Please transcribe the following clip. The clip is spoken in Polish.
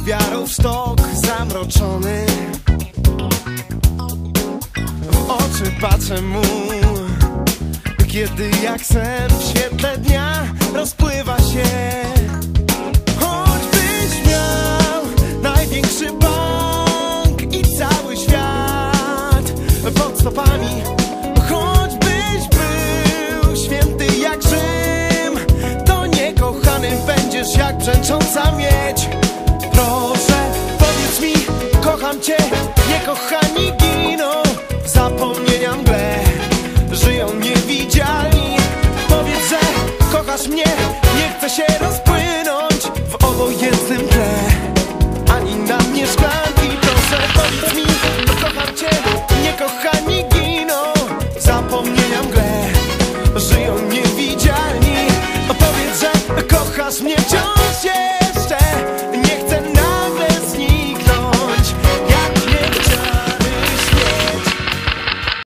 Wiarą w stok zamroczony. W oczy patrzę mu. Kiedy jak sen w świetle dnia rozpływa się. Choćbyś miał największy bank i cały świat pod stopami. Choćbyś był święty jak Rzym To niekochany będziesz jak brzęcząca miedź Niekochani giną zapomnienia mgle. Żyją niewidzialni. Powiedz, że kochasz mnie. Nie chcę się rozpłynąć w obojętnym tle. Ani na mnie szklanki Proszę powiedz mi, kocham cię. Niekochani giną w zapomnienia mgle. Żyją niewidzialni. Powiedz, że kochasz mnie. Wciąż